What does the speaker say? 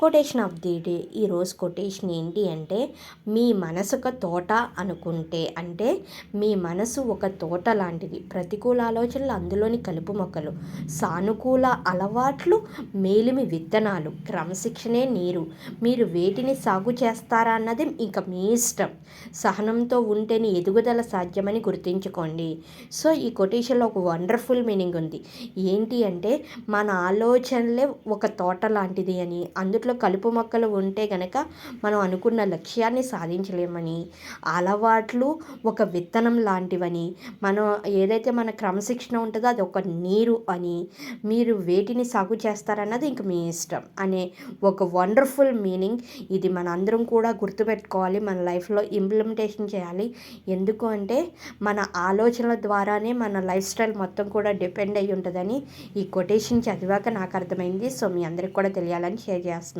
Quotation of the day ఈరోజు quotation ఏంటి అంటే మీ మనసు ఒక తోట అనుకుంటే అంటే మీ మనసు ఒక తోట లాంటిది. ప్రతికూల ఆలోచనలు అందులోని కలుపు మొక్కలు సానుకూల అలవాట్లు మేలిమి విత్తనాలు క్రమశిక్షణే నీరు. మీరు వేటిని సాగు చేస్తారా అన్నది ఇంకా మీ ఇష్టం. సహనంతో ఉంటేనే ఎదుగుదల సాధ్యమని గుర్తుంచుకోండి. సో ఈ కొటేషన్లో ఒక వండర్ఫుల్ మీనింగ్ ఉంది. ఏంటి అంటే మన ఆలోచనలే ఒక తోట లాంటిది అని అందులో కలుపు మొక్కలు ఉంటే గనక మనం అనుకున్న లక్ష్యాన్ని సాధించలేమని అలవాట్లు ఒక విత్తనం లాంటివని మనం ఏదైతే మన క్రమశిక్షణ ఉంటుందో అది ఒక నీరు అని మీరు వేటిని సాగు చేస్తారన్నది ఇంక మీ ఇష్టం అనే ఒక వండర్ఫుల్ మీనింగ్ ఇది మన అందరం కూడా గుర్తుపెట్టుకోవాలి మన లైఫ్లో ఇంప్లిమెంటేషన్ చేయాలి. ఎందుకు అంటే మన ఆలోచనల ద్వారానే మన లైఫ్ స్టైల్ మొత్తం కూడా డిపెండ్ అయి ఉంటుందని ఈ కొటేషన్ చదివాక నాకు అర్థమైంది. సో మీ అందరికి కూడా తెలియాలని షేర్ చేస్తున్నాను.